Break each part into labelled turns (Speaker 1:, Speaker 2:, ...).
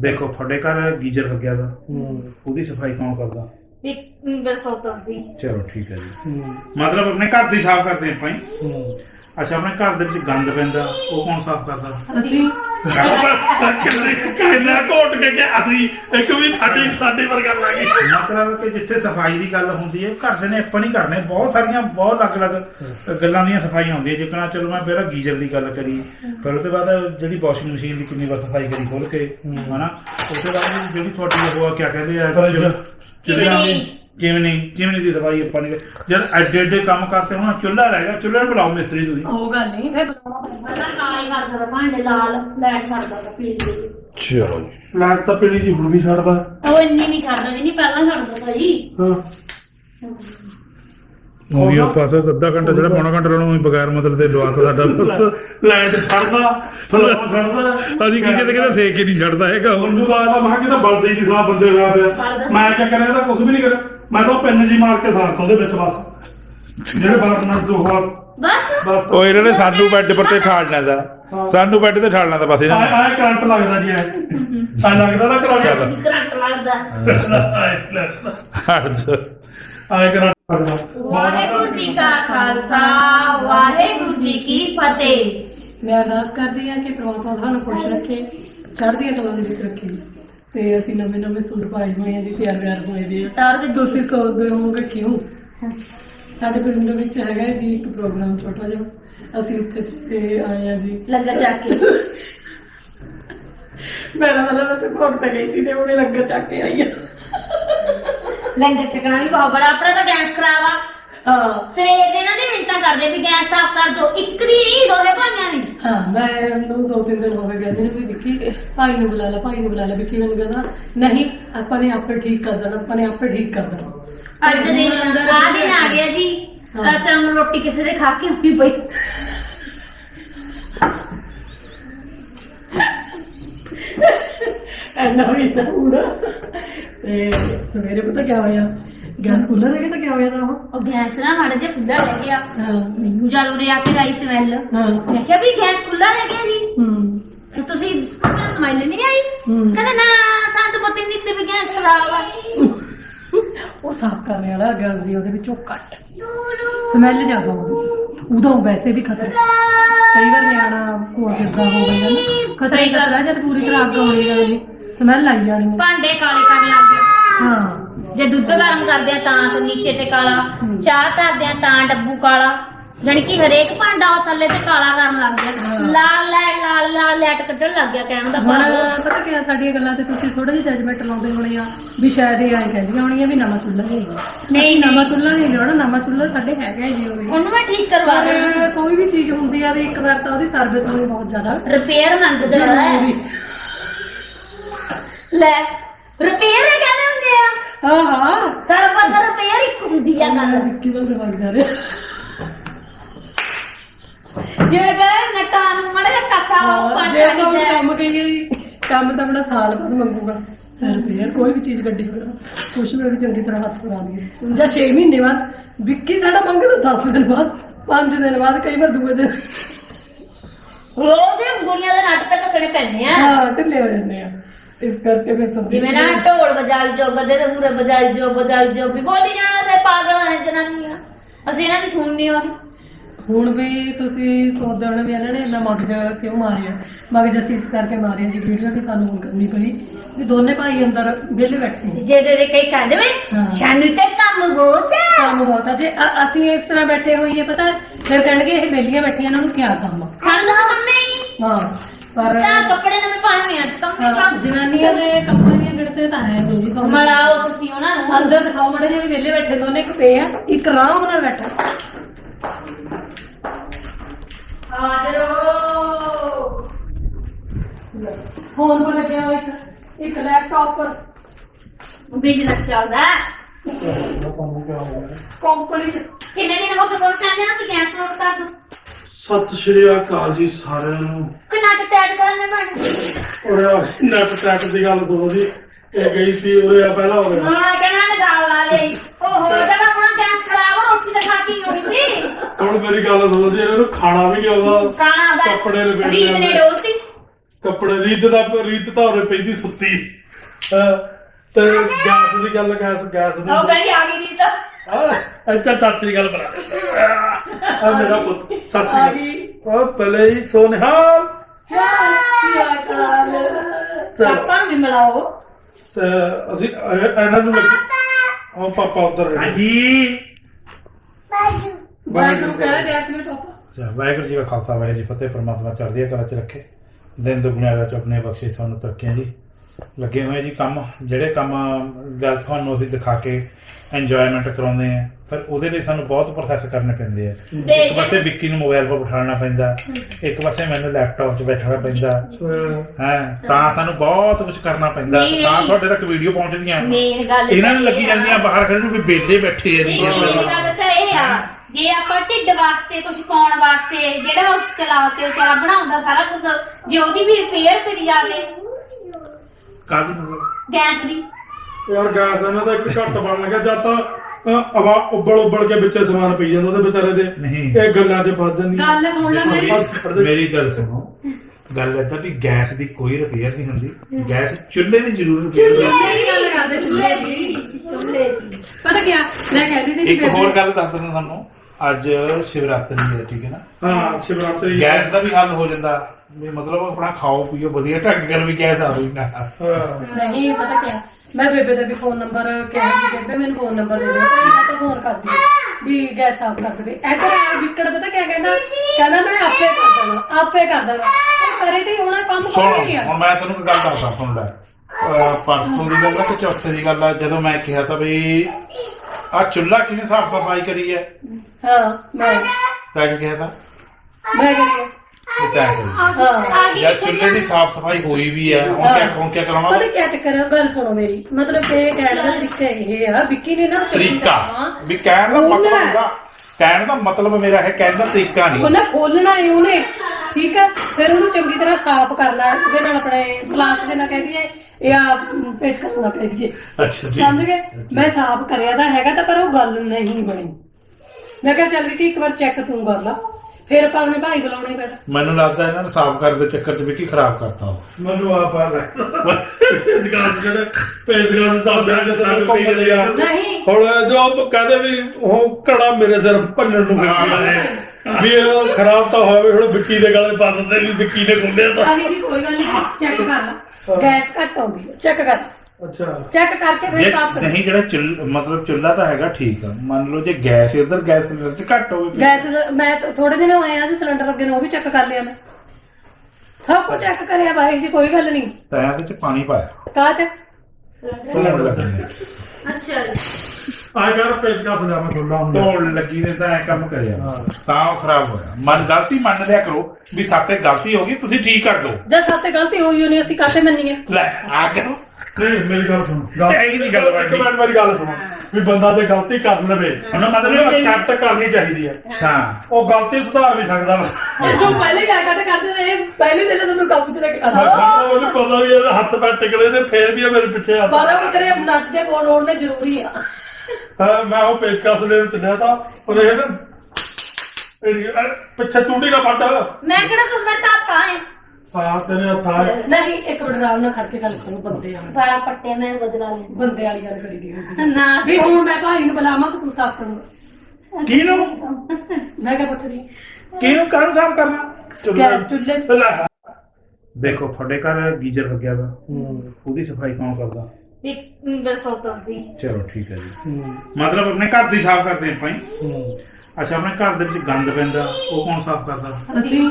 Speaker 1: ਦੇਖੋ ਤੁਹਾਡੇ ਘਰ ਗੀਜ਼ਰ ਲੱਗਿਆ ਵਾ।
Speaker 2: ਹੂੰ।
Speaker 1: ਉਹਦੀ ਸਫ਼ਾਈ ਕੌਣ ਕਰਦਾ?
Speaker 3: ਬਰਸਾਤ ਦੀ
Speaker 1: ਚਲੋ ਠੀਕ ਹੈ ਜੀ। ਮਤਲਬ ਆਪਣੇ ਘਰ ਦੀ ਸਾਫ਼ ਕਰਦੇ ਆਪਾਂ ਹੂੰ। ਅੱਛਾ ਆਪਣੇ ਘਰ ਦੇ ਵਿੱਚ ਗੰਦ ਪੈਂਦਾ ਉਹ ਕੌਣ ਸਾਫ਼ ਕਰਦਾ?
Speaker 2: ਅਸੀਂ
Speaker 4: ਕਹਿੰਦਾ ਘੋਟ ਕੇ ਕਿ ਅਸੀਂ ਇੱਕ ਵੀ ਸਾਡੀ ਸਾਡੇ ਵਰਗਾ ਲੱਗੀ
Speaker 1: ਮਤਲਬ ਕਿ ਜਿੱਥੇ ਸਫ਼ਾਈ ਦੀ ਗੱਲ ਹੁੰਦੀ ਹੈ ਘਰ ਦੇ ਨੇ ਆਪਾਂ ਨਹੀਂ ਕਰਨੇ ਬਹੁਤ ਸਾਰੀਆਂ ਬਹੁਤ ਅਲੱਗ-ਅਲੱਗ ਗੱਲਾਂ ਦੀਆਂ ਸਫਾਈਆਂ ਹੁੰਦੀਆਂ ਜਿਕਣਾ ਚਲੋ ਮੈਂ ਪਹਿਲਾਂ ਗੀਜ਼ਰ ਦੀ ਗੱਲ ਕਰੀ ਫਿਰ ਉਸ ਤੋਂ ਬਾਅਦ ਜਿਹੜੀ ਵਾਸ਼ਿੰਗ ਮਸ਼ੀਨ ਦੀ ਕਿੰਨੀ ਵਾਰ ਸਫ਼ਾਈ ਕਰੀ ਖੋਲ ਕੇ ਹਨਾ ਉਸ ਤੋਂ ਬਾਅਦ ਜਿਹੜੀ ਤੁਹਾਡੀ ਉਹ ਕੀ ਕਹਿੰਦੇ ਆ
Speaker 2: ਫਰਿੱਜ।
Speaker 1: ਚੁੱਲ੍ਹਿਆਂ ਦੀ ਚਿਮਨੀ ਚਿਮਨੀ ਦੀ ਸਫ਼ਾਈ ਆਪਾਂ ਨੇ। ਜਦ ਐਡੇ ਐਡੇ ਕੰਮ ਕਰਤੇ ਹੁਣ ਚੁੱਲ੍ਹਾ ਰਹਿ ਗਿਆ ਚੁੱਲ੍ਹੇ ਨੂੰ ਬੁਲਾਓ ਮਿਸਤਰੀ ਤੁਸੀਂ।
Speaker 5: ਉਹ ਗੱਲ ਨਹੀਂ ਫਿਰ ਬੁਲਾਉਣਾ ਪੈਂਦਾ
Speaker 3: ਪਹਿਲਾਂ ਕਾਲੇ ਕਰਦਾ ਤਾ ਭਾਂਡੇ ਲਾਲ ਲੈਟ ਛੱਡਦਾ ਤਾ ਪੀਲੀ ਦੀ
Speaker 4: ਚਲੋ
Speaker 2: ਲਾਈਟ ਤਾਂ ਪੀਲੀ ਜੀ ਹੁਣ ਵੀ ਛੱਡਦਾ।
Speaker 3: ਉਹ ਇੰਨੀ ਨਹੀਂ ਛੱਡਦਾ ਜਿੰਨੀ ਪਹਿਲਾਂ ਛੱਡਦਾ ਤਾ ਜੀ।
Speaker 2: ਹਾਂ।
Speaker 1: ਉਹ ਵੀ ਉਹ ਪਾਸੇ ਅੱਧਾ ਘੰਟਾ ਜਿਹੜਾ ਪੌਣਾ ਘੰਟਾ ਲਾਉਣਾ ਉਹ ਬਗੈਰ ਮਤਲਬ ਦੇ ਲਵਾਤਾ ਸਾਡਾ ਬਸ।
Speaker 2: ਲਾਈਟ ਛੱਡਦਾ ਫਲਾਣਾ ਛੱਡਦਾ।
Speaker 1: ਅਸੀਂ ਕੀ ਕਿਤੇ ਕਿਤੇ ਸੇਕ ਹੀ ਨਹੀਂ ਛੱਡਦਾ ਹੈਗਾ ਹੁਣ
Speaker 2: ਉਹਨੂੰ ਲੱਗਦਾ ਮੈਂ ਕਿਹਾ ਬਲਦੀ ਦੀ ਸਲਾਹ ਬੰਦੇ ਹੋਇਆ ਪਿਆ। ਮੈਂ ਕਿਆ ਕਰਿਆ ਤਾਂ ਕੁਝ ਵੀ ਨਹੀਂ ਕਰਿਆ। ਮੈਂ ਤਾਂ ਪੈਨ ਜੀ ਮਾਰ ਕੇ ਸਾਰਤ ਉਹਦੇ ਵਿੱਚ ਬਸ। ਜਿਹੜੇ ਬਾਤ ਨਾਲ ਜੋ ਹੋਆ
Speaker 3: ਬਸ।
Speaker 1: ਉਹ ਇਹਨਾਂ ਨੇ ਸਾਨੂੰ ਬੈੱਡ ਪਰ ਤੇ ਠਾਲਣਾ ਦਾ ਸਾਨੂੰ ਬੈੱਡ ਤੇ ਠਾਲਣਾ ਦਾ ਬਸ ਇਹਨਾਂ ਨੇ।
Speaker 2: ਕਰੰਟ ਲੱਗਦਾ ਜੀ ਐ ਲੱਗਦਾ ਨਾ। ਕਰੰਟ।
Speaker 3: ਕਰੰਟ ਲੱਗਦਾ।
Speaker 1: ਹਟ ਜਾ
Speaker 2: ਆਏ ਲੱਗਦਾ
Speaker 3: ਵਾਹਿਗੁਰੂ ਜੀ ਕਾ ਖਾਲਸਾ ਵਾਹਿਗੁਰੂ ਜੀ ਕੀ ਫਤਿਹ।
Speaker 5: ਮੈਂ ਅਰਦਾਸ ਕਰਦੀ ਹਾਂ ਕਿ ਪ੍ਰਮਾਤਮਾ ਤੁਹਾਨੂੰ ਖੁਸ਼ ਰੱਖੇ ਚੜ੍ਹਦੀਆਂ ਕਲਾਂ ਦੇ ਵਿੱਚ ਰੱਖੇ। ਤੇ ਅਸੀਂ ਨਵੇਂ ਨਵੇਂ ਸੂਟ ਪਾਏ ਹੋਏ ਆ ਜੀ ਤਿਆਰ ਵਿਆਰ ਹੋਏ ਦੇ ਆ। ਤੁਸੀਂ ਸੋਚਦੇ ਹੋਵੋਗੇ ਕਿਉਂ? ਸਾਡੇ ਪਿੰਡ ਵਿੱਚ ਹੈਗਾ ਜੀ ਇੱਕ ਪ੍ਰੋਗਰਾਮ ਛੋਟਾ ਜਿਹਾ। ਅਸੀਂ ਉੱਥੇ ਤੇ ਆਏ ਆ ਜੀ।
Speaker 3: ਲੰਗਰ ਛਕ ਕੇ।
Speaker 5: ਮੈਂ ਤਾਂ ਮਤਲਬ ਅਸੀਂ ਭੋਗ ਤੇ ਗਈ ਸੀ ਤੇ ਉਹਨੇ ਲੰਗਰ ਚੱਕ ਕੇ ਆਈ ਆ।
Speaker 3: ਲੰਗਰ ਛਕਣਾ ਵੀ ਬਹੁਤ ਬੜਾ ਆਪਣਾ ਤਾਂ ਗੈਸ ਖਰਾਬ ਆ।
Speaker 5: ਹਾਂ
Speaker 3: ਸਵੇਰ ਦੇ ਇਹਨਾਂ ਦੇ ਮਿੰਟਾਂ ਕਰਦੇ ਵੀ ਗੈਸ ਸਾਫ਼ ਕਰ ਦਿਓ ਇੱਕ ਦੀ ਨਹੀਂ ਦੋਵੇਂ ਭਾਈਆਂ ਦੀ।
Speaker 5: ਹਾਂ ਮੈਂ ਨੂੰ ਦੋ ਤਿੰਨ ਦਿਨ ਹੋ ਗਏ ਕਹਿੰਦੇ ਨੇ ਵੀ ਵਿੱਕੀ ਭਾਈ ਨੂੰ ਬੁਲਾ ਲੈ ਭਾਈ ਨੂੰ ਬੁਲਾ ਲੈ। ਵਿੱਕੀ ਮੈਨੂੰ ਕਹਿੰਦਾ ਨਹੀਂ ਆਪਾਂ ਨੇ ਆਪੇ ਠੀਕ ਕਰ ਦੇਣਾ ਆਪਾਂ ਨੇ ਆਪੇ ਠੀਕ ਕਰ ਦੇਣਾ।
Speaker 3: ਅੱਜ ਦੇ
Speaker 5: ਅੰਦਰ
Speaker 3: ਆ ਦਿਨ ਆ ਗਿਆ ਜੀ। ਅਸਾਂ ਨੂੰ ਰੋਟੀ ਕਿਸੇ ਦੇ ਖਾ ਕੇ ਉੱਪੀ ਪਈ।
Speaker 5: ਐਨਾ ਵੀ ਤਾਂ ਪੂਰਾ। ਤੇ ਸਵੇਰੇ ਪਤਾ ਕੀ ਹੋਇਆ? ਗੈਸ ਕੂਲਰ ਹੈਗਾ ਤਾਂ ਕੀ ਹੋਇਆ ਤਾਂ ਉਹ?
Speaker 3: ਉਹ ਗੈਸ ਨਾ ਮੜ ਜੇ ਖੁੱਲਾ ਰਹਿ ਗਿਆ
Speaker 5: ਹਾਂ।
Speaker 3: ਮੈਨੂੰ ਜਦ ਉਰੇ ਆ ਕੇ ਆਈ ਸਮੈਲ
Speaker 5: ਹਾਂ।
Speaker 3: ਮੈਂ ਕਿਹਾ ਵੀ ਗੈਸ ਖੁੱਲਾ ਰਹਿ ਗਿਆ ਜੀ।
Speaker 5: ਹੂੰ।
Speaker 3: ਤੇ ਤੁਸੀਂ ਤੁਹਾਨੂੰ ਸਮੈਲ ਨਹੀਂ ਆਈ?
Speaker 5: ਹੂੰ।
Speaker 3: ਕਹਿੰਦਾ ਨਾ ਸੰਤ ਪਤੀ ਨਿੱਤੇ ਵੀ ਗੈਸ ਖਰਾਬ ਆ।
Speaker 5: ਉਹ ਸਾਫ਼ ਕਰਨ ਵਾਲਾ ਗੈਸ ਦੀ ਉਹਦੇ ਵਿੱਚੋਂ ਕੱਟ। ਸਮੈਲ ਜ਼ਿਆਦਾ ਉਦੋਂ ਵੈਸੇ ਵੀ ਖਤਰਾ। ਕਈ ਵਾਰ ਨਿਆਣਾ ਕੋਲ ਜਿੱਦਾਂ ਹੋ ਗਿਆ ਨਾ। ਖਤਰਾ ਹੀ ਖਤਰਾ ਜਦ ਪੂਰੀ ਤਰ੍ਹਾਂ ਅੱਗ ਹੋਣੀ ਜਾਣੀ ਸਮੈਲ ਆਈ ਜਾਣੀ।
Speaker 3: ਭਾਂਡੇ ਕਾਲੇ ਕਰਨ ਲੱਗ ਗਏ।
Speaker 5: ਹਾਂ।
Speaker 3: ਜੇ ਦੁੱਧ ਗਰਮ ਕਰਦੇ ਆ ਤਾਂ ਤੇ ਨੀਚੇ ਤੇ ਕਾਲਾ। ਚਾਹ ਧਰਦੇ ਆ ਤਾਂ ਡੱਬੂ ਕਾਲਾ। ਜਾਣੀ ਕਿ ਹਰੇਕ ਭਾਂਡਾ ਉਹ ਥੱਲੇ ਤੇ ਕਾਲਾ ਕਰਨ ਲੱਗ ਗਿਆ।
Speaker 5: ਹਾਂ।
Speaker 3: ਲਾਲ ਲਾਲ ਲਾਲ ਲਾਲ ਲੈਟ ਕੱਢਣ ਲੱਗ ਗਿਆ ਕਹਿਣ ਦਾ
Speaker 5: ਹੁਣ
Speaker 3: ਭਾਵ।
Speaker 5: ਪਤਾ ਕੀ ਸਾਡੀਆਂ ਗੱਲਾਂ ਤੇ ਤੁਸੀਂ ਥੋੜਾ ਜਿਹਾ ਜਜਮੈਂਟ ਲਾਉਂਦੇ ਹੋਣੇ ਆ ਵੀ ਸ਼ਾਇਦ ਇਹ ਆਏ ਕਹਿੰਦੀਆਂ ਹੋਣੀਆਂ ਵੀ ਨਵਾਂ ਚੁੱਲ੍ਹਾ ਨਹੀਂ। ਹੈਗਾ
Speaker 3: ਨਹੀਂ,
Speaker 5: ਨਹੀਂ। ਨਵਾਂ। ਚੁੱਲ੍ਹਾ ਨਹੀਂ ਲਿਆਉਣਾ ਨਵਾਂ ਚੁੱਲ੍ਹਾ ਸਾਡੇ ਹੈਗਾ ਹੀ ਜੀ ਉਹ ਵੀ।
Speaker 3: ਉਹਨੂੰ ਮੈਂ ਠੀਕ ਕਰਵਾ ਦੇਣਾ
Speaker 5: ਪਰ ਕੋਈ ਵੀ ਚੀਜ਼ ਹੁੰਦੀ ਆ ਵੀ ਇੱਕ ਵਾਰ ਤਾਂ ਉਹਦੀ ਸਰਵਿਸ ਹੋਣੀ ਬਹੁਤ ਜ਼ਿਆਦਾ
Speaker 3: ਰਿਪੇਅਰ ਮੰਗਦਾ ਹੈ।
Speaker 5: ਜ਼ਰੂਰੀ।
Speaker 3: ਲੈ ਰਿਪੇਅਰ ਹੀ ਕਹਿੰਦੇ ਹੁੰਦੇ ਆ।
Speaker 5: ਹਾਂ ਹਾਂ
Speaker 3: ਕਰ ਪਤਾ ਰਿਪੇਅਰ ਇੱਕ ਹੁੰਦੀ ਆ ਗੱਲ।
Speaker 5: ਵਿੱਕੀ ਦਾ ਸਵਾਲ ਕਰ ਰਿਹਾ।
Speaker 3: ਜਿਵੇਂ ਕਿ ਨਟਾਂ ਨੂੰ ਮੜੇ ਕਸਾ ਉਹ
Speaker 5: ਹਾਂ,
Speaker 3: ਪੰਜ
Speaker 5: ਜੇ ਆਪਾਂ ਹੁਣ
Speaker 3: ਚਾਹੀਦਾ
Speaker 5: ਕੰਮ ਕਹੀਏ ਜੀ, ਕੰਮ ਤਾਂ ਬੜਾ ਸਾਲ ਬਾਅਦ ਮੰਗੂਗਾ। ਰਿਪੇਅਰ ਕੋਈ ਵੀ ਚੀਜ਼ ਗੱਡੀ ਹੋਣਾ ਕੁਛ ਵੀ ਉਹਨੂੰ ਚੰਗੀ ਤਰ੍ਹਾਂ ਹੱਥ ਕਰਾ ਲਈਏ। ਜਾਂ 6 ਮਹੀਨੇ ਬਾਅਦ ਵਿੱਕੀ ਸਾਡਾ ਮੰਗਦਾ 10 ਦਿਨ ਬਾਅਦ 5 ਦਿਨ ਬਾਅਦ ਕਈ ਵਾਰ ਦੂਏ ਦਿਨ।
Speaker 3: ਉਹਦੇ ਗੁਣੀਆਂ ਦੇ ਨੱਟ ਤੱਕ ਸੜੇ ਪੈਣੇ ਆ।
Speaker 5: ਹਾਂ ਢਿੱਲੇ ਹੋ ਜਾਂਦੇ ਆ। ਇਸ ਕਰਕੇ ਫਿਰ ਸਭ
Speaker 3: ਜਿਵੇਂ ਨਾ ਢੋਲ ਵਜਾਈ ਜੋ ਗੱਦੇ ਦੇ ਮੂਰੇ ਵਜਾਈ ਜੋ ਵਜਾਈ ਜੋ ਵੀ ਬੋਲੀ ਜਾਣਾ ਤੇ ਪਾਗਲ ਹੈ ਜਨਾਨੀਆਂ। ਅਸੀਂ ਇਹਨਾਂ ਦੀ ਸੁਣਨੀ ਹੋ
Speaker 5: ਹੁਣ ਵੀ ਤੁਸੀਂ ਸੋਚਦੇ ਹੋਣੇ ਵੀ ਇਹਨਾਂ ਨੇ ਇੰਨਾ ਮਗਜ ਕਿਉਂ ਮਾਰਿਆ? ਮਗਜ ਅਸੀਂ ਇਸ ਕਰਕੇ ਮਾਰਿਆ ਜੀ ਵੀਡੀਓ ਵੀ ਸਾਨੂੰ ਹੁਣ ਕਰਨੀ ਪਈ। ਵੀ ਦੋਨੇ ਭਾਈ ਅੰਦਰ ਵਿਹਲੇ ਬੈਠੇ ਆ।
Speaker 3: ਜੇ ਦੇ ਕਈ ਕਹਿੰਦੇ ਵੇ। ਸਾਨੂੰ ਤੇ ਕੰਮ ਬਹੁਤ ਹੈ
Speaker 5: ਕੰਮ ਬਹੁਤ ਆ। ਜੇ ਅ- ਅਸੀਂ ਇਸ ਤਰ੍ਹਾਂ ਬੈਠੇ ਹੋਈਏ ਪਤਾ ਫਿਰ ਕਹਿਣਗੇ ਇਹ ਵਿਹਲੀਆਂ ਬੈਠੀਆਂ ਇਹਨਾਂ ਨੂੰ ਕੀ ਕੰਮ ਆ?
Speaker 3: ਸਾਨੂੰ ਤਾਂ ਕੰਮ ਨਹੀਂ
Speaker 5: ਹਾਂ। ਪਰ
Speaker 3: ਤਾਂ ਕੱਪੜੇ ਨਵੇਂ ਹੋਏ ਅੱਜ ਕੰਮ ਨਹੀਂ
Speaker 5: ਹਾਂ, ਜਨਾਨੀਆਂ ਦੇ ਕੰਮਾਂ ਦੀਆਂ ਗਿਣਤੇ ਤਾਂ ਹੈ ਨਹੀਂ ਜੀ ਤੁਹਾਨੂੰ।
Speaker 3: ਮਲਾਓ ਤੁਸੀਂ ਉਹਨਾਂ ਨੂੰ
Speaker 5: ਅੰਦਰ ਦਿਖਾਓ ਮੜੇ ਜਿਹੇ ਵਿਹਲੇ ਬੈਠੇ ਦੋਨੇ ਇੱਕ ਪਏ ਆ ਇੱਕ ਆਰਾਮ ਨਾਲ ਬੈਠਾ।
Speaker 3: ਹਾਜ਼ਰੋ
Speaker 5: ਫੋਨ ਪਰ ਲੱਗਿਆ ਹੋਇਆ ਇੱਕ? ਇੱਕ ਲੈਪਟਾਪ ਪਰ।
Speaker 3: ਬਿਜ਼ਨਸ ਚੱਲਦਾ ਹੈ।
Speaker 2: ਕੰਮ ਕਿਆ ਹੋ ਗਿਆ
Speaker 5: ਕੰਪਨੀ ਚ।
Speaker 3: ਕਿੰਨੇ ਦਿਨ ਹੋ ਗਏ ਤੁਹਾਨੂੰ ਚਾਹੁੰਦੇ ਨਾ? ਕਿ ਗੈਸ ਨੋਟ ਕਰ ਦੋ
Speaker 2: ਸਤਿ ਸ਼੍ਰੀ ਅਕਾਲ ਜੀ ਸਾਰਿਆਂ ਨੂੰ।
Speaker 3: ਕਿੰਨਾ ਕੁ ਟੈਡ ਕਰਨੇ ਬਣ
Speaker 2: ਉਰੇ ਨੈਟ ਟੈਟ ਦੀ ਗੱਲ ਸੁਣੋ ਜੀ ਇਹ ਗਈ ਸੀ ਉਰੇ ਆ ਪਹਿਲਾਂ ਹੋ ਗਿਆ
Speaker 3: ਹੁਣ ਕਹਿਣਾ ਨੇ ਗਾਲ ਲਾ ਲਈ ਓਹੋ ਜਦ ਆਪਣਾ ਗੈਸ ਖਰਾਬ ਆ ਰੋਟੀ ਤਾਂ ਖਾ ਕੇ ਹੀ ਹੋਣੀ ਸੀ
Speaker 2: ਹੁਣ ਮੇਰੀ ਗੱਲ ਸੁਣੋ ਜੀ ਇਹਨਾਂ ਖਾਣਾ ਵੀ ਨਹੀਂ ਆਉਂਦਾ
Speaker 3: ਖਾਣਾ ਦਾ
Speaker 2: ਕੱਪੜੇ ਲਪੇਟਣੇ
Speaker 3: ਰੀਤ ਨੇ। ਡੋਲਤੀ।
Speaker 2: ਕੱਪੜੇ ਰੀਤ ਦਾ ਰੀਤ ਤਾਂ ਉਰੇ ਪੈਂਦੀ ਸੁੱਤੀ। ਤੇ ਗੈਸ ਦੀ ਗੱਲ ਗੈਸ ਗੈਸ ਦੀ
Speaker 3: ਉਹ ਕਹਿੰਦੀ ਆ ਗਈ ਰੀਤ।
Speaker 2: ਅੱਛਾ ਚਾਚੀ ਦੀ ਗੱਲ ਬਣਾ। ਆ ਮੇਰਾ ਪੁੱਤ ਚਾਚੀ ਦੀ ਉਹ ਪਹਿਲੇ ਹੀ ਸੋਨਿਹਾਲ।
Speaker 3: ਪਾਪਾ ਵੀ ਮਿਲਾਓ।
Speaker 2: ਤੇ ਅਸੀਂ ਇਹ- ਇਹਨਾਂ ਨੂੰ ਲੱਗੀ ਪਾਪਾ। ਉਧਰ
Speaker 1: ਹਾਂਜੀ।
Speaker 5: ਵਾਹਿਗੁਰੂ। ਕਹਿ ਜੈਸਮੀਨ ਪਾਪਾ।
Speaker 1: ਅੱਛਾ ਵਾਹਿਗੁਰੂ ਜੀ ਕਾ ਖਾਲਸਾ ਵਾਹਿਗੁਰੂ ਜੀ ਕੀ ਫਤਿਹ। ਪਰਮਾਤਮਾ ਚੜ੍ਹਦੀ ਕਲਾ ਚ ਰੱਖੇ। ਦਿਨ ਦੁਗਣਿਆ ਰਾਤ ਆਪਣੇ ਬਖਸ਼ੇ ਸਾਨੂੰ ਤਰੱਕੀਆਂ ਜੀ। ਲੱਗੇ ਹੋਏ ਜੀ ਕੰਮ ਜਿਹੜੇ ਕੰਮ ਗੱਲ ਤੁਹਾਨੂੰ ਅਸੀਂ ਦਿਖਾ ਕੇ ਇੰਜੋਇਮੈਂਟ ਕਰਾਉਂਦੇ ਆ ਪਰ ਉਹਦੇ ਲਈ ਸਾਨੂੰ ਬਹੁਤ ਪ੍ਰੋਸੈਸ ਕਰਨੇ ਪੈਂਦੇ ਆ। ਇੱਕ ਪਾਸੇ ਵਿੱਕੀ ਨੂੰ ਮੋਬਾਈਲ 'ਤੇ ਬਿਠਾਉਣਾ ਪੈਂਦਾ ਇੱਕ ਪਾਸੇ ਮੈਨੂੰ ਲੈਪਟਾਪ 'ਚ ਬੈਠਣਾ ਪੈਂਦਾ। ਹੈ ਤਾਂ ਸਾਨੂੰ ਬਹੁਤ ਕੁਝ ਕਰਨਾ ਪੈਂਦਾ ਤਾਂ। ਤੁਹਾਡੇ ਤੱਕ ਵੀਡੀਓ ਪਹੁੰਚਦੀਆਂ ਇਹਨਾਂ ਨੂੰ ਲੱਗੀ। ਜਾਂਦੀਆਂ ਬਾਹਰ ਖੜੇ ਨੂੰ ਵੀ ਬੇਲੇ ਬੈਠੇ ਆ ਜੀ।
Speaker 3: ਮੇਨ ਗੱਲ ਤਾਂ ਇਹ ਆ ਜੇ ਆਪਾਂ ਢਿੱਡ ਵਾਸਤੇ ਕੁਝ ਪਾਉਣ ਵਾਸਤੇ ਜਿਹੜਾ ਉਹ ਚਲਾ ਕੇ ਵਿਚਾਰਾ ਬਣਾਉਂਦਾ ਸਾਰਾ ਕੁਝ ਜੇ ਉਹਦੀ ਵੀ ਰਿਪੇਅਰ ਕਰੀ ਜਾਵੇ
Speaker 1: ਕਾਹਦੀ ਮਤਲਬ
Speaker 3: ਗੈਸ ਦੀ।
Speaker 2: ਯਾਰ ਗੈਸ ਇਹਨਾਂ ਦਾ ਇੱਕ ਘੱਟ ਬਣ ਲੱਗਾ ਜਦ ਤਾਂ ਅਹ, ਹਵਾ ਉੱਬਲ ਉੱਬਲ ਕੇ ਵਿੱਚੇ ਸਮਾਨ ਪਈ ਜਾਂਦਾ ਉਹਦੇ ਵਿਚਾਰੇ ਦੇ।
Speaker 1: ਨਹੀਂ।
Speaker 2: ਇਹ ਗੱਲਾਂ 'ਚ ਫਸ ਜਾਂਦੀ।
Speaker 5: ਗੱਲ ਸੁਣ ਲੈ ਮੇਰੀ।
Speaker 1: ਮੇਰੀ ਗੱਲ ਸੁਣੋ। ਗੱਲ ਏਦਾਂ ਵੀ ਗੈਸ ਦੀ ਕੋਈ ਰਿਪੇਅਰ ਨਹੀਂ ਹੁੰਦੀ। ਗੈਸ ਚੁੱਲ੍ਹੇ ਦੀ ਜ਼ਰੂਰ ਰਿਪੇਅਰ
Speaker 5: ਚੁੱਲ੍ਹੇ ਦੀ ਗੱਲ ਕਰਦੇ ਚੁੱਲ੍ਹੇ ਦੀ।
Speaker 3: ਚੁੱਲ੍ਹੇ ਦੀ।
Speaker 5: ਪਤਾ ਕੀ ਮੈਂ ਕਹਿੰਦੀ ਸੀ
Speaker 1: ਇੱਕ ਹੋਰ ਗੱਲ ਦੱਸ ਦਿੰਦਾ ਤੁਹਾਨੂੰ। ਅੱਜ ਸ਼ਿਵਰਾਤਰੀ ਹੈ ਠੀਕ ਹੈ ਨਾ?
Speaker 2: ਹਾਂ ਸ਼ਿਵਰਾਤਰੀ
Speaker 1: ਗੈਸ ਦਾ ਵੀ ਹੱਲ ਹੋ ਜਾਂਦਾ। ਵੀ ਮਤਲਬ ਆਪਣਾ ਖਾਓ ਪੀਓ ਵਧੀਆ ਢੰਗ ਕਰ ਵੀ ਗੈਸ ਆਵੇ ਨਾ
Speaker 2: ਹਾਂ।
Speaker 5: ਨਹੀਂ ਪਤਾ ਕੀ ਮੈਂ ਬੇਬੇ ਦਾ ਵੀ ਫੋਨ ਨੰਬਰ ਕਿਹਾ ਸੀ ਬੇਬੇ ਮੈਨੂੰ ਫੋਨ ਨੰਬਰ ਦੇ ਦਿਓ। ਤੇ ਮੈਂ ਤਾਂ ਫੋਨ ਕਰਦੀ ਵੀ ਗੈਸ ਸਾਫ਼ ਕਰ ਦੇਵੇ। ਇੱਧਰ ਆ ਵਿਕੜ ਪਤਾ ਕੀ ਕਹਿੰਦਾ? ਕਹਿੰਦਾ ਮੈਂ ਆਪੇ ਕਰ ਦੇਣਾ ਆਪੇ ਕਰ ਦੇਣਾ। ਉਹ ਕਰੇ ਤੇ ਹੁਣ ਕੰਮ
Speaker 1: ਸੁਣ
Speaker 5: ਕਰ ਨਹੀਂ ਆ?
Speaker 1: ਹੁਣ ਮੈਂ ਤੁਹਾਨੂੰ ਇੱਕ ਗੱਲ ਦੱਸਦਾ ਸੁਣ ਲੈ। ਪਰਸੋਂ ਦੀ ਗੱਲ ਆ ਕਿ ਚੌਥੇ ਦੀ ਗੱਲ ਆ। ਜਦੋਂ ਮੈਂ ਕਿਹਾ ਤਾਂ ਵੀ ਆ ਚੁੱਲ੍ਹਾ ਕਿਵੇਂ ਸਾਫ਼ ਸਫ਼ਾਈ ਕਰੀ ਹੈ
Speaker 5: ਹਾਂ ਮੈਂ।
Speaker 1: ਤਾਂ ਕੀ ਕਿਹਾ ਤਾਂ?
Speaker 5: ਮੈਂ ਕਰੀ
Speaker 1: ਇਹ ਤਾਂ ਕਰੀ
Speaker 5: ਹਾਂ।
Speaker 1: ਦੀ ਸਾਫ਼ ਸਫ਼ਾਈ ਹੋਈ ਵੀ ਹੈ ਹੁਣ ਕਿਆ ਹੁਣ ਕਿਆ ਕਰਾਵਾਂ?
Speaker 5: ਪਤਾ ਕੀ ਚੱਕਰ ਹੈ ਗੱਲ ਸੁਣੋ ਮੇਰੀ। ਮਤਲਬ ਕਿ ਕਹਿਣ ਦਾ ਤਰੀਕਾ ਇਹ ਆ ਵਿੱਕੀ ਨੇ ਨਾ ਚੰਗੀ
Speaker 1: ਤਰੀਕਾ?
Speaker 5: ਤਰ੍ਹਾਂ
Speaker 1: ਵੀ ਕਹਿਣ ਦਾ ਮਤਲਬ। ਹੁੰਦਾ। ਕਹਿਣ ਦਾ ਮਤਲਬ ਮੇਰਾ ਹੈ ਕਹਿਣ ਦਾ ਤਰੀਕਾ ਨਹੀਂ।
Speaker 5: ਉਹਨੇ ਖੋਲਣਾ ਹੈ ਉਹਨੇ। ਠੀਕ ਹੈ ਫਿਰ ਉਹਨੂੰ ਚੰਗੀ ਤਰ੍ਹਾਂ ਸਾਫ਼ ਕਰਨਾ ਉਹਦੇ ਨਾਲ ਆਪਣੇ ਗਲਾਸ ਦੇ ਨਾਲ ਕਹਿ ਦਈਏ ਜਾਂ ਪੇਚਕਸ ਨਾਲ ਕਹਿ ਦਈਏ।
Speaker 1: ਅੱਛਾ ਜੀ।
Speaker 5: ਸਮਝ ਗਏ? ਮੈਂ ਸਾਫ਼ ਕਰਿਆ ਤਾਂ ਹੈਗਾ ਤਾਂ ਪਰ ਉਹ ਗੱਲ ਨਹੀਂ ਬਣੀ। ਮੈਂ ਕਿਹਾ ਚੱਲ ਵੀ ਕਿ ਇੱਕ ਵਾਰ ਚੈੱਕ ਤੂੰ ਕਰ ਲਾ ਫਿਰ ਆਪਾਂ ਆਪਣੇ ਭਾਈ ਬੁਲਾਉਣੇ ਪੈਣਾ
Speaker 1: ਮੈਨੂੰ ਲੱਗਦਾ ਇਹਨਾਂ ਨੂੰ ਸਾਫ਼ ਕਰਨ ਦੇ ਚੱਕਰ 'ਚ ਵੀ ਕੀ ਖਰਾਬ ਕਰਤਾ ਉਹ।
Speaker 2: ਮੈਨੂੰ ਆਪ ਆ ਲੈ। ਇਸ ਗੱਲ ਜਿਹੜੇ ਪੇਸ ਗੱਲ ਸਾਹਮਣੇ ਆ ਕੇ ਸਾਰੇ ਘੁੰਮਦੇ ਆ
Speaker 5: ਨਹੀਂ।
Speaker 2: ਹੁਣ ਜੋ ਕਹਿੰਦੇ ਵੀ ਉਹ ਘੜਾ ਮੇਰੇ ਸਿਰ ਭੰਨਣ ਨੂੰ ਫਿਰਦੀ ਵੀ ਉਹ ਖਰਾਬ ਤਾਂ ਹੋਵੇ ਹੁਣ ਵਿੱਕੀ ਦੇ ਗਲੇ ਪਾ ਦਿੰਦੇ ਵੀ ਵਿੱਕੀ ਨੇ ਖੋਲਿਆ ਤਾਂ।
Speaker 5: ਆਹੀ ਜੀ ਕੋਈ ਗੱਲ ਨਹੀਂ ਚੈੱਕ ਕਰ ਲਾ। ਗੈਸ ਘੱਟ ਆਉਂਦੀ ਹੈ ਚੈੱਕ ਕਰ।
Speaker 2: ਅੱਛਾ।
Speaker 5: ਚੈੱਕ ਕਰਕੇ
Speaker 1: ਜੇ
Speaker 5: ਫਿਰ ਸਾਫ਼ ਕਰ
Speaker 1: ਨਹੀਂ ਜਿਹੜਾ ਚੁੱਲ ਮਤਲਬ ਚੁੱਲ੍ਹਾ ਤਾਂ ਹੈਗਾ ਠੀਕ ਆ। ਮੰਨ ਲਓ ਜੇ ਗੈਸ ਇਧਰ ਗੈਸ ਸਿਲੰਡਰ 'ਚ ਘੱਟ ਹੋਵੇ ਫਿਰ-
Speaker 5: ਗੈਸ ਦਾ- ਮੈਂ ਥੋੜੇ ਦਿਨ ਹੋਏ ਆ ਜੀ ਸਿਲੰਡਰ ਅੱਗੇ ਨੂੰ ਉਹ ਵੀ ਚੈੱਕ ਕਰ ਲਿਆ ਮੈਂ। ਸਭ ਕੁਝ ਚੈੱਕ ਕਰਿਆ ਬਾਈ ਜੀ ਕੋਈ ਗੱਲ ਨਹੀਂ।
Speaker 1: ਤਾਂ ਇਹਦੇ 'ਚ ਪਾਣੀ ਪਾਇਆ।
Speaker 5: ਕਾਚ
Speaker 1: ਸਿਲੰਡਰ ਲੱਗਣੇ
Speaker 3: ਅੱਛਾ ਜੀ।
Speaker 2: ਆ ਕਰ ਪੇਚ ਕਾ ਸਜਾ ਮੈਂ ਖੁੱਲਾ ਹੁੰਦਾ
Speaker 1: ਤੋੜ ਲੱਗੀ ਨੇ ਤਾਂ ਐ ਕੰਮ ਕਰਿਆ। ਤਾਂ ਉਹ ਖਰਾਬ ਹੋਇਆ। ਮਨ ਗਲਤੀ ਮੰਨ ਲਿਆ ਕਰੋ ਵੀ ਸਾਤੇ ਗਲਤੀ ਹੋ ਗਈ ਤੁਸੀਂ ਠੀਕ ਕਰ ਦਿਓ
Speaker 5: ਜਦ ਸਾਤੇ ਗਲਤੀ ਹੋਈ ਹੋਣੀ ਅਸੀਂ ਕਾਹਤੇ ਮੰਨੀਏ?
Speaker 1: ਲੈ ਆ ਕਰੋ
Speaker 2: ਨਹੀਂ ਮੇਰੀ ਗੱਲ ਸੁਣ।
Speaker 1: ਇਹ ਕੀ ਗੱਲ ਬਣਦੀ?
Speaker 2: ਇੱਕ ਮਿੰਟ ਮੇਰੀ ਗੱਲ ਸੁਣੋ। ਵੀ ਬੰਦਾ ਜੇ ਗਲਤੀ ਕਰ ਲਵੇ
Speaker 1: ਹੁਣ ਮਤਲਬ
Speaker 2: ਉਹਨੂੰ
Speaker 1: ਇਹ-
Speaker 2: ਐਕਸੈਪਟ ਕਰਨੀ ਚਾਹੀਦੀ ਹੈ।
Speaker 1: ਹਾਂ।
Speaker 2: ਉਹ ਗਲਤੀ ਸੁਧਾਰ ਵੀ ਸਕਦਾ ਵਾ।
Speaker 5: ਜੋ ਪਹਿਲੇ ਕਿਆ ਕਰਦੇ ਕਰਦੇ ਨੇ ਪਹਿਲੇ ਦਿਨ ਤੁਹਾਨੂੰ ਕੰਮ ਤੇ ਲੈ ਕੇ
Speaker 2: ਮੈਂ ਕਿਹਾ ਉਹਨੂੰ ਪਤਾ ਵੀ ਇਹਦੇ ਹੱਥ ਪੈਰ ਟਿਕਲੇ ਨੇ ਫੇਰ ਵੀ ਇਹ ਮੇਰੇ ਪਿੱਛੇ ਹੱਥ
Speaker 5: ਬਾਰਾ ਉਤਰੇ ਨੱਟ ਦੇ ਕੋਲ ਰੋੜਨੇ ਜ਼ਰੂਰੀ ਆ।
Speaker 2: ਹਾਂ, ਮੈਂ ਉਹ ਪੇਚਕਸ ਦੇ ਵਿੱਚ ਲਿਆ ਤਾਂ ਉਹਨੇ ਇਹ ਪਿੱਛੇ ਟੂਟੀ ਨਾ ਫੱਟ
Speaker 3: ਮੈਂ ਕਿਹੜਾ ਕੁਝ ਮੈਂ ਤਾਤਾ ਹੈ।
Speaker 2: ਆ ਤੇਰੇ ਹੱਥ
Speaker 5: ਨਹੀਂ ਇੱਕ ਮਿੰਟ ਆਰਾਮ ਨਾਲ ਖੜ ਕੇ ਗੱਲ ਕਰੋ ਬੰਦੇ ਆ।
Speaker 3: ਬੜਾ ਪੱਟੇ ਮੈਂ ਬਦਲਾ ਲੈਂਦਾ
Speaker 5: ਬੰਦੇ ਵਾਲੀ ਗੱਲ ਕਰੀ ਦੀ ਹੁੰਦੀ
Speaker 3: ਨਾ
Speaker 5: ਵੀ ਹੁਣ ਮੈਂ ਭਾਈ ਨੂੰ ਬੁਲਾਵਾਂ ਕਿ ਤੂੰ ਸਾਫ਼ ਕਰੂੰਗਾ
Speaker 1: ਕਿਹਨੂੰ?
Speaker 5: ਮੈਂ ਕਿਹਾ ਪੁੱਛਦੀ
Speaker 1: ਕਿਹਨੂੰ ਕਾਹਨੂੰ ਸਾਫ਼ ਕਰਨਾ?
Speaker 5: ਚੁੱਲ੍ਹੇ
Speaker 2: ਲੈ
Speaker 1: ਦੇਖੋ ਤੁਹਾਡੇ ਘਰ ਗੀਜ਼ਰ ਲੱਗਿਆ ਵਾ। ਉਹਦੀ ਸਫ਼ਾਈ ਕੌਣ ਕਰਦਾ?
Speaker 3: ਇੱਕ ਬਰਸੋਂ ਤੋਂ ਸੀ
Speaker 1: ਚਲੋ ਠੀਕ ਹੈ ਜੀ। ਮਤਲਬ ਆਪਣੇ ਘਰ ਦੀ ਸਾਫ਼ ਕਰਦੇ ਆਪਾਂ ਹੀ। ਅੱਛਾ ਆਪਣੇ ਘਰ ਦੇ ਵਿੱਚ ਗੰਦ ਪੈਂਦਾ ਉਹ ਕੌਣ ਸਾਫ਼ ਕਰਦਾ?
Speaker 5: ਅਸੀਂ।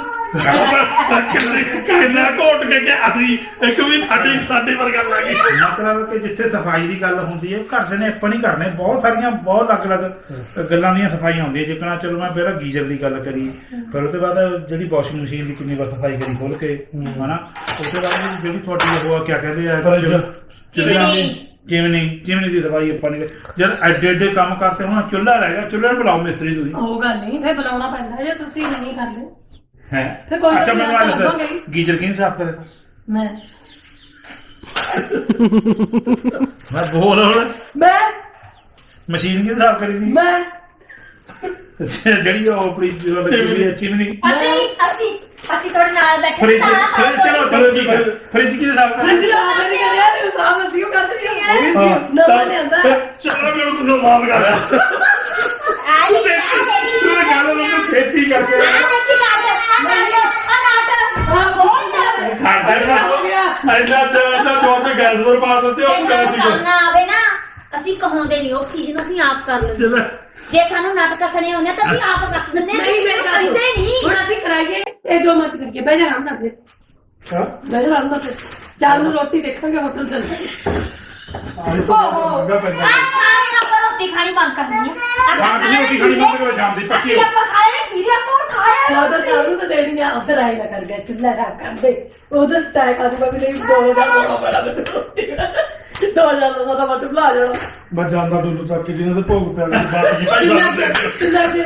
Speaker 4: ਕਹਿੰਦਾ ਘੋਟ ਕੇ ਕਿ ਅਸੀਂ ਇੱਕ ਵੀ ਸਾਡੀ ਸਾਡੇ ਵਰਗਾ ਲੱਗੀ
Speaker 1: ਮਤਲਬ ਕਿ ਜਿੱਥੇ ਸਫ਼ਾਈ ਦੀ ਗੱਲ ਹੁੰਦੀ ਹੈ ਘਰ ਦੇ ਨੇ ਆਪਾਂ ਨਹੀਂ ਕਰਨੇ। ਬਹੁਤ ਸਾਰੀਆਂ ਬਹੁਤ ਅਲੱਗ-ਅਲੱਗ ਗੱਲਾਂ ਦੀਆਂ ਸਫਾਈਆਂ ਹੁੰਦੀਆਂ। ਜਿਕਣਾ ਚਲੋ ਮੈਂ ਪਹਿਲਾਂ ਗੀਜ਼ਰ ਦੀ ਗੱਲ ਕਰੀ ਫਿਰ ਉਸ ਤੋਂ ਬਾਅਦ ਜਿਹੜੀ ਵਾਸ਼ਿੰਗ ਮਸ਼ੀਨ ਦੀ ਕਿੰਨੀ ਵਾਰ ਸਫ਼ਾਈ ਕਰੀ ਖੋਲ ਕੇ ਹਨਾ ਉਸ ਤੋਂ ਬਾਅਦ ਜਿਹੜੀ ਤੁਹਾਡੀ ਉਹ ਕੀ ਕਹਿੰਦੇ ਆ
Speaker 2: ਫਰਿੱਜ।
Speaker 1: ਚੁੱਲ੍ਹਿਆਂ ਦੀ ਚਿਮਨੀ ਚਿਮਨੀ ਦੀ ਸਫ਼ਾਈ ਆਪਾਂ ਨੇ। ਜਦ ਐਡੇ ਐਡੇ ਕੰਮ ਕਰਤੇ ਹੁਣ ਚੁੱਲ੍ਹਾ ਰਹਿ ਗਿਆ ਚੁੱਲ੍ਹੇ ਨੂੰ ਬੁਲਾਓ ਮਿਸਤਰੀ ਤੁਸੀਂ
Speaker 5: ਉਹ ਗੱਲ ਨਹੀਂ ਫਿਰ ਬੁਲਾਉਣਾ ਪੈਂਦਾ ਜੇ ਤੁਸੀਂ ਨਹੀਂ ਕਰਦੇ।
Speaker 1: ਹੈ?
Speaker 5: ਫਿਰ ਕੋਈ
Speaker 1: ਅੱਛਾ ਮੈਨੂੰ
Speaker 5: ਨਹੀਂ,
Speaker 1: ਦੱਸ,
Speaker 5: ਲੱਭਾਂਗੇ।
Speaker 1: ਗੀਜ਼ਰ ਕਿਹਨੇ ਸਾਫ਼ ਕਰੇਗਾ
Speaker 5: ਮੈਂ।
Speaker 1: ਮੈਂ ਬੋਲ ਹੁਣ।
Speaker 5: ਮੈਂ।
Speaker 1: ਮਸ਼ੀਨ ਕਿਹਨੇ ਸਾਫ਼ ਕਰੀ
Speaker 5: ਮੈਂ।
Speaker 1: ਜਿਹੜੀ ਉਹ ਆਪਣੀ ਚਿਮਨੀ। ਚਿਮਨੀ।
Speaker 3: ਅਸੀਂ ਅਸੀਂ। ਅਸੀਂ ਤੁਹਾਡੇ ਨਾਲ ਬੈਠੇ
Speaker 1: ਫ੍ਰਿਜ
Speaker 3: ਤਾਂ ਆਪ
Speaker 1: ਫ੍ਰਿਜ ਚਲੋ ਚਲੋ ਠੀਕ ਹੈ। ਫ੍ਰਿਜ ਕਿਹਨੇ ਸਾਫ਼ ਕਰਨਾ
Speaker 5: ਅਸੀਂ ਸਾਫ਼ ਨਹੀਂ ਕਰਿਆ ਇਹ ਸਾਫ਼ ਅਸੀਂ ਉਹ ਕਰਦੇ ਹਾਂ।
Speaker 2: ਹਾਂ
Speaker 5: ਨਵਾਂ ਲਿਆਂਦਾ।
Speaker 2: ਚਲੋ ਵੀ ਉਹਨੂੰ ਤੁਸੀਂ ਸਾਫ਼ ਕਰ ਰਿਹਾ
Speaker 3: ਆ
Speaker 1: ਤੂੰ ਦੇਖ ਤੂੰ ਇਹ ਗੱਲ ਨੂੰ ਛੇਤੀ ਕਰਕੇ
Speaker 5: ਹਾਂ ਬਹੁਤ ਡਰ
Speaker 1: ਖਾਂਦਾ
Speaker 5: ਹੋ ਗਿਆ।
Speaker 2: ਇੰਨਾ ਇੰਨਾ ਜੋਰ ਤੇ ਗੈਸ ਪਰ ਪਾ ਦਿੰਦੇ ਉਹ
Speaker 3: ਜੇ
Speaker 2: ਗੈਸ
Speaker 3: ਸਾਨੂੰ
Speaker 2: ਹੀ
Speaker 3: ਕਰਨਾ ਆਵੇ ਨਾ ਅਸੀਂ ਕਹਾਉਂਦੇ ਨਹੀਂ ਉਹ ਚੀਜ਼ ਨੂੰ ਅਸੀਂ ਆਪ ਕਰ ਲੈਂਦੇ
Speaker 2: ਚਲੋ।
Speaker 3: ਜੇ ਸਾਨੂੰ ਨਾਟਕ ਕੱਸਣੇ ਹੁੰਦੇ ਤਾਂ ਅਸੀਂ ਆਪ ਕੱਸ ਦਿੰਦੇ
Speaker 5: ਨਹੀਂ ਮੇਰੇ ਗੱਲ
Speaker 3: ਕਹਿੰਦੇ ਨਹੀਂ।
Speaker 5: ਹੁਣ ਅਸੀਂ ਕਰਾਈਏ। ਇਹ ਦੋ ਮਤ ਕਰਕੇ ਬਹਿ ਜਾ ਨਾਲ ਫਿਰ।
Speaker 2: ਹਾਂ?
Speaker 5: ਬਹਿ ਜਾ ਨਾਲ ਫਿਰ। ਚਾਰ ਨੂੰ ਰੋਟੀ ਦੇਖਾਂਗੇ ਹੋਟਲ ਚੱਲ
Speaker 3: ਓਹੋ। ਅੱਛਾ ਇਹ ਆਪਾਂ ਰੋਟੀ ਖਾਣੀ ਬੰਦ ਕਰ ਦਿੰਦੇ
Speaker 1: ਹਾਂ ਤੁਸੀਂ ਰੋਟੀ ਖਾਣੀ ਬੰਦ ਕਰੋ ਸ਼ਾਮ ਦੀ ਪੱਕੀ
Speaker 3: ਆਪਾਂ ਖਾਏ ਖੀਰੇ ਆਪਾਂ ਖਾਇਆ
Speaker 5: ਸਾਡਾ ਸਾਹਿਬ ਨੂੰ ਤਾਂ ਦੇਣੀ ਆ। ਉਧਰ ਆਈ ਨਾ ਕਰ ਗਿਆ ਚੁੱਲ੍ਹਾ ਰੱਖ ਕਰ ਦੇ। ਉਧਰ ਟੈਕ ਆ ਜੂਗਾ ਵੀ ਨਹੀਂ ਦੋ ਹਜ਼ਾਰ ਦਾ ਬੜਾ ਮੈਨੂੰ ਰੋਟੀ। ਦੋ ਹਜ਼ਾਰ ਤਾਂ ਮਤਲਬ ਲਾ ਜਾਣਾ।
Speaker 2: ਮੈਂ ਜਾਂਦਾ ਡੁੱਲੂ ਚੱਕ ਕੇ ਜਿਹਨਾਂ ਦੇ ਭੋਗ ਪਿਆ ਗਿਆ ਜੀ ਭਾਈ
Speaker 5: ਕਿੰਨਾ
Speaker 2: ਬਸ
Speaker 5: ਕਿੰਨਾ ਕਿ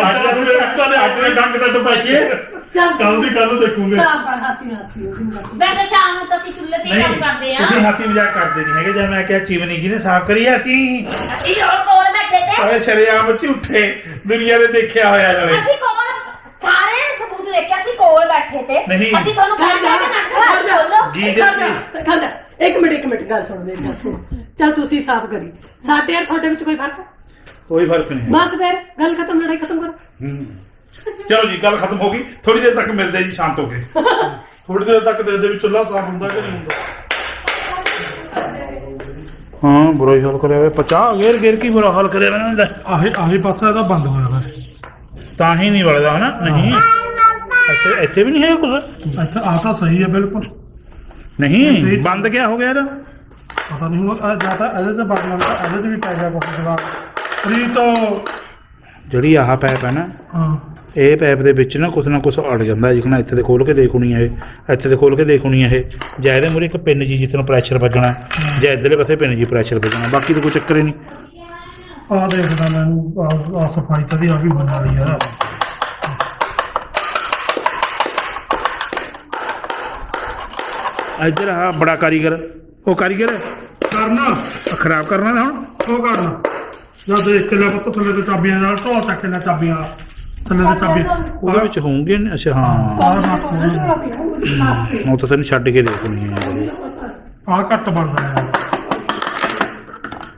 Speaker 1: ਅੱਜ ਦੇ ਅੱਜ ਦੇ ਡੰਗ ਤੇ ਟਪਾਈਏ
Speaker 5: ਚੱਲ।
Speaker 2: ਕੱਲ ਦੀ ਕੱਲ ਦੇਖੂਗੇ।
Speaker 5: ਸਾਫ਼ ਕਰ ਹਾਸੀ ਹਾਸੀ ਉਹ ਜਿੰਨਾ
Speaker 3: ਵੈਸੇ ਸ਼ਾਮ ਨੂੰ ਤਾਂ ਅਸੀਂ ਚੁੱਲ੍ਹੇ ਤੇ ਹੀ ਕੰਮ ਕਰਦੇ ਆ।
Speaker 1: ਤੁਸੀਂ ਹਾਸੀ ਮਜ਼ਾਕ ਕਰਦੇ ਨਹੀਂ ਹੈਗੇ ਜਦ ਮੈਂ ਕਿਹਾ ਚਿਮਨੀ ਕਿਹਨੇ ਸਾਫ਼ ਕਰੀ ਆ ਅਸੀਂ
Speaker 3: ਅਸੀਂ ਹੋਰ ਕੋਲ ਬੈਠੇ ਤੇ।
Speaker 1: ਓਏ ਸ਼ਰਿਆਮ ਝੂਠੇ ਦੁਨੀਆ ਦੇ ਦੇਖਿਆ ਹੋਇਆ ਨਾਲੇ
Speaker 3: ਅਸੀਂ ਕੋਲ ਸਾਰੇ ਸਬੂਤ ਦੇਖਿਆ ਅਸੀਂ ਕੋਲ ਬੈਠੇ ਤੇ।
Speaker 1: ਨਹੀਂ।
Speaker 3: ਅਸੀਂ ਤੁਹਾਨੂੰ
Speaker 5: ਖੜ
Speaker 3: ਕਹਿੰਦੇ
Speaker 5: ਜਾ
Speaker 3: ਕਿ ਨਾਟਕ
Speaker 5: ਖੜ ਜਾ। ਖੜ ਜਾ, ਖੜ ਜਾ। ਇੱਕ ਮਿੰਟ ਇੱਕ ਮਿੰਟ ਗੱਲ ਸੁਣ ਮੇਰੀ ਗੱਲ ਸੁਣ। ਚੱਲ ਤੁਸੀਂ ਸਾਫ਼ ਕਰੀ। ਸਾਡੇ ਯਾਰ ਤੁਹਾਡੇ ਵਿੱਚ ਕੋਈ ਫ਼ਰਕ? ਹੈ?
Speaker 1: ਕੋਈ ਫ਼ਰਕ ਨਹੀਂ ਹੈ
Speaker 5: ਬਸ ਫਿਰ ਗੱਲ ਖਤਮ ਲੜਾਈ ਖਤਮ ਕਰੋ।
Speaker 1: ਹੂੰ। ਚਲੋ ਜੀ ਗੱਲ ਖਤਮ ਹੋ ਗਈ। ਥੋੜੀ ਦੇਰ ਤੱਕ ਮਿਲਦੇ ਜੀ ਸ਼ਾਂਤ ਹੋ ਕੇ।
Speaker 2: ਥੋੜੀ ਦੇਰ ਤੱਕ ਦੇ ਦੇ ਵੀ ਚੁੱਲ੍ਹਾ ਸਾਫ਼ ਹੁੰਦਾ ਕਿ ਨਹੀਂ ਹੁੰਦਾ?
Speaker 1: ਹਾਂ ਬੁਰਾ ਹੀ ਹਾਲ ਕਰਿਆ ਹੋਇਆ 50 ਗੇਰ ਗੇਰ ਕੀ ਬੁਰਾ ਹਾਲ ਕਰਿਆ ਇਹਨਾਂ ਨੇ?
Speaker 2: ਆਹੀ ਆਹੀ ਪਾਸਾ ਇਹਦਾ ਬੰਦ ਹੋਇਆ ਵਾ।
Speaker 1: ਤਾਂ ਹੀ ਨਹੀਂ ਵੜਦਾ ਹਨਾ? ਨਹੀਂ। ਅੱਛਾ ਇੱਥੇ ਵੀ ਨਹੀਂ ਹੈ ਕੁਝ
Speaker 2: ਇੱਥੇ ਆ ਤਾਂ ਸਹੀ ਹੈ ਬਿਲਕੁਲ।
Speaker 1: ਨਹੀਂ ਬੰਦ ਕਿਆ ਹੋ ਗਿਆ ਇਹਦਾ?
Speaker 2: ਪਤਾ ਨਹੀਂ ਹੁਣ ਇਹ ਜਾਂ ਤਾਂ ਇਹਦੇ ਤੇ ਇਹਦੇ ਤੇ ਵੀ ਪੈ ਗਿਆ ਬਹੁਤ ਜਵਾਬ। ਪ੍ਰੀਤੋ
Speaker 1: ਜਿਹੜੀ ਆਹ ਪੈਪ ਹੈ ਨਾ
Speaker 2: ਹਾਂ।
Speaker 1: ਇਹ ਪੈਪ ਦੇ ਵਿੱਚ ਨਾ ਕੁਛ ਨਾ ਕੁਛ ਅੜ ਜਾਂਦਾ ਜਿਕਣਾ ਇੱਥੇ ਤੇ ਖੋਲ ਕੇ ਦੇਖਣੀ ਹੈ ਇਹ ਇੱਥੇ ਤੇ ਖੋਲ ਕੇ ਦੇਖਣੀ ਹੈ ਇਹ। ਜਾਂ ਇਹਦੇ ਮੂਰੇ ਇੱਕ ਪਿੰਨ ਜੀ ਜਿਸ ਤਰ੍ਹਾਂ ਪ੍ਰੈਸ਼ਰ ਵੱਜਣਾ ਜਾਂ ਇਧਰਲੇ ਪਾਸੇ ਪਿੰਨ ਜੀ ਪ੍ਰੈਸ਼ਰ ਵੱਜਣਾ ਬਾਕੀ ਤਾਂ ਕੋਈ ਚੱਕਰ ਹੀ ਨਹੀਂ।
Speaker 2: ਆ ਦੇਖਦਾ ਮੈਨੂੰ ਆ ਸਫ਼ਾਈ ਤਾਂ ਦੀ ਆ ਵੀ ਬਣ ਵਾਲੀ ਆ।
Speaker 1: ਇੱਧਰ ਆ ਬੜਾ ਕਾਰੀਗਰ। ਉਹ ਕਾਰੀਗਰ
Speaker 2: ਕਰਨਾ।
Speaker 1: ਖਰਾਬ ਕਰਨਾ ਨਾ ਹੁਣ।
Speaker 2: ਉਹ ਕਰਨਾ। ਜਦ ਦੇਖ ਕੇ ਲੈ ਪੁੱਤ ਥੱਲੇ ਤੇ ਚਾਬੀਆਂ ਨਾਲ ਢੋਲ ਚੱਕ ਕੇ ਲੈ ਚਾਬੀਆਂ ਥੱਲੇ ਤੇ ਚਾਬੀ
Speaker 1: ਉਹਦੇ ਵਿੱਚ ਹੋਣਗੇ ਨੇ? ਅੱਛਾ ਹਾਂ। ਉਹ ਤਾਂ ਤੈਨੂੰ ਛੱਡ ਕੇ ਦੇਖਣੀ ਹੈ
Speaker 2: ਆ ਘੱਟ ਬਣਦਾ ਹੈ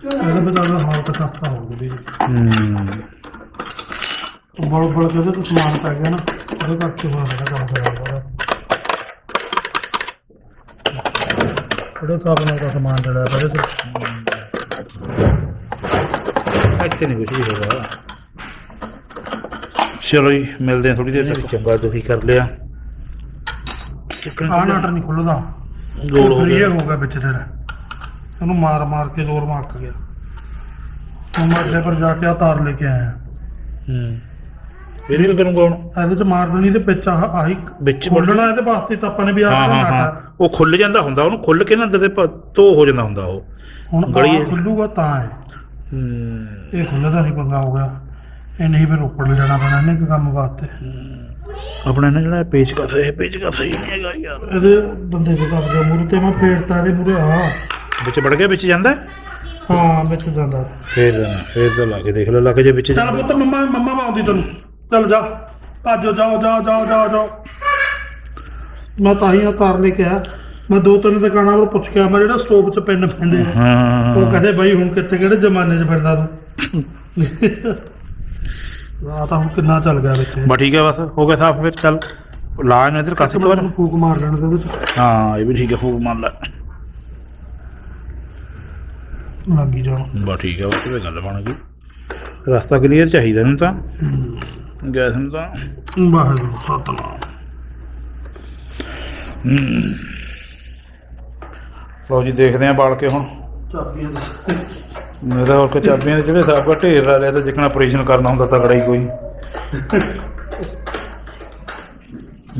Speaker 2: ਇਹਦੇ ਬਤਾ ਦਾ ਹਾਲਤ ਖਸਤਾ ਹੋ ਗਈ
Speaker 1: ਹੂੰ।
Speaker 2: ਬੜ ਬੜ ਕੇ ਤੇ ਸਮਾਨ ਪੈ ਗਿਆ ਨਾ। ਉਹਦੇ ਕਰਕੇ ਹੋਇਆ ਮੇਰਾ ਕੰਮ। ਖਰਾਬ ਉਹਦੇ ਸਾਬ ਨਾਲ ਦਾ ਸਮਾਨ ਜਿਹੜਾ ਹੈ ਉਹਦੇ
Speaker 1: ਇੱਥੇ ਨਹੀਂ ਕੁਝ ਵੀ ਹੋਗਾ। ਚਲੋ ਜੀ ਮਿਲਦੇ ਹਾਂ ਥੋੜੀ ਦੇਰ ਤੱਕ। ਚੰਗਾ ਤੁਸੀਂ ਕਰ ਲਿਆ।
Speaker 2: ਆ ਨਾਟਰ ਨਹੀਂ ਖੁੱਲਦਾ।
Speaker 1: ਗੋਲ ਹੋ ਗਿਆ।
Speaker 2: ਹੋ ਗਿਆ ਵਿੱਚ ਤੇਰਾ ਉਹਨੂੰ ਮਾਰ ਮਾਰ ਕੇ ਜ਼ੋਰ ਮਾਰ ਗਿਆ। ਹੁਣ ਮੈਂ ਅੱਡੇ ਪਰ ਜਾ ਕੇ ਆ ਤਾਰ ਲੈ ਕੇ ਆਇਆ।
Speaker 1: ਹੂੰ। ਫਿਰ ਵੀ ਕਰੂੰਗਾ ਹੁਣ
Speaker 2: ਇਹਦੇ ਚ ਮਾਰ ਦੇਣੀ ਤੇ ਵਿੱਚ ਆਹ ਆਹੀ
Speaker 1: ਵਿੱਚ
Speaker 2: ਖੋਲਣਾ ਇਹਦੇ ਵਾਸਤੇ ਤਾਂ ਆਪਾਂ ਨੇ ਵੀ ਆਹ
Speaker 1: ਹਾਂ ਹਾਂ ਹਾਂ। ਉਹ ਖੁੱਲ ਜਾਂਦਾ ਹੁੰਦਾ ਉਹਨੂੰ ਖੁੱਲ ਕੇ ਨਾ ਅੰਦਰ ਦੇ ਧੋ ਹੋ ਜਾਂਦਾ ਹੁੰਦਾ ਉਹ।
Speaker 2: ਹੁਣ
Speaker 1: ਗਲੀ
Speaker 2: ਗਲੀ
Speaker 1: ਹੈ।
Speaker 2: ਖੁੱਲੂਗਾ ਤਾਂ ਹੈ।
Speaker 1: ਹੂੰ।
Speaker 2: ਇਹ ਖੁੱਲਦਾ ਨਹੀਂ ਪੰਗਾ ਹੋ ਗਿਆ। ਇਹ ਨਹੀਂ ਫਿਰ ਉੱਪਰ ਲੈ ਜਾਣਾ ਪੈਣਾ ਇਹਨੇ ਕੰਮ ਵਾਸਤੇ।
Speaker 1: ਆਪਣਾ ਨਾ ਜਿਹੜਾ ਪੇਜ ਕਾ ਇਹ ਪੇਜ ਕਾ ਸਹੀ ਨਹੀਂ ਹੈਗਾ ਯਾਰ।
Speaker 2: ਇਹਦੇ ਦੰਦੇ ਦੇ ਕੱਪ ਦੇ ਮੂਰੇ ਤੇ ਮੈਂ ਫੇਰਤਾ ਇਹਦੇ ਮੂਰੇ ਆ
Speaker 1: ਵਿੱਚ ਵੜ ਗਿਆ ਵਿੱਚ ਜਾਂਦਾ?
Speaker 2: ਹਾਂ ਵਿੱਚ ਜਾਂਦਾ।
Speaker 1: ਫੇਰ ਦੇਣਾ ਫੇਰ ਤਾਂ ਲਾ ਕੇ ਦੇਖ ਲੈ ਲੱਗ ਜੇ ਵਿੱਚ
Speaker 2: ਚੱਲ
Speaker 1: ਜਾਂਦਾ।
Speaker 2: ਪੁੱਤ ਮੰਮਾ ਮੰਮਾ ਮਾਉਂਦੀ ਤੈਨੂੰ। ਚੱਲ ਜਾ। ਭੱਜੋ ਜਾਓ ਜਾਓ ਜਾਓ ਜਾਓ ਜਾਓ ਮੈਂ ਤਾਂ ਹੀ ਆ ਤਾਰ ਲੈ ਕੇ ਆਇਆ। ਮੈਂ ਦੋ ਤਿੰਨ ਦੁਕਾਨਾਂ ਵੱਲ ਪੁੱਛ ਕੇ ਮੈਂ ਜਿਹੜਾ ਸਟੋਪ 'ਚ ਪਿੰਨ ਪੈਂਦੇ ਆ।
Speaker 1: ਹਾਂ।
Speaker 2: ਉਹ ਕਹਿੰਦੇ ਬਈ ਹੁਣ ਕਿੱਥੇ ਕਿਹੜੇ ਜ਼ਮਾਨੇ 'ਚ ਫਿਰਦਾ ਤੂੰ? ਆ ਤਾਂ ਹੁਣ ਕਿੰਨਾ ਚੱਲ ਗਿਆ ਵਿੱਚ
Speaker 1: ਬਾ ਠੀਕ ਹੈ ਬਸ। ਹੋ ਗਿਆ ਸਾਫ਼ ਫਿਰ। ਚੱਲ ਲਾ ਇਹਨੂੰ ਇੱਧਰ ਕਾਸੇ ਪਰ
Speaker 2: ਫੂਕ ਮਾਰ ਲੈਣ ਦੇ ਵਿੱਚ।
Speaker 1: ਹਾਂ ਇਹ ਵੀ ਠੀਕ ਹੈ ਫੂਕ ਮੰਨ ਲੈ।
Speaker 2: ਲੱਗੀ ਜਾਣ।
Speaker 1: ਬਾ ਠੀਕ ਹੈ ਬਸ ਇਹ ਗੱਲ ਬਣ ਗਈ। ਰਸਤਾ ਕਲੀਅਰ ਚਾਹੀਦਾ ਇਹਨੂੰ ਤਾਂ। ਗੈਸ ਨੂੰ ਤਾਂ।
Speaker 2: ਵਾਹਿਗੁਰੂ ਸਤਨਾਮ।
Speaker 1: ਹੂੰ। ਲਓ ਜੀ ਦੇਖਦੇ ਆਂ ਬਾਲ ਕੇ ਹੁਣ।
Speaker 2: ਚਾਬੀਆਂ
Speaker 1: ਮੇਰਾ ਹੋਰ ਕੋ ਚਾਬੀਆਂ ਦੇ ਜਿਹੜੇ ਸਾਬ ਢੇਰ ਲਾ ਲਿਆ ਤਾਂ ਜਿਕਣਾ ਆਪਰੇਸ਼ਨ ਕਰਨਾ ਹੁੰਦਾ ਤਗੜਾ ਹੀ ਕੋਈ।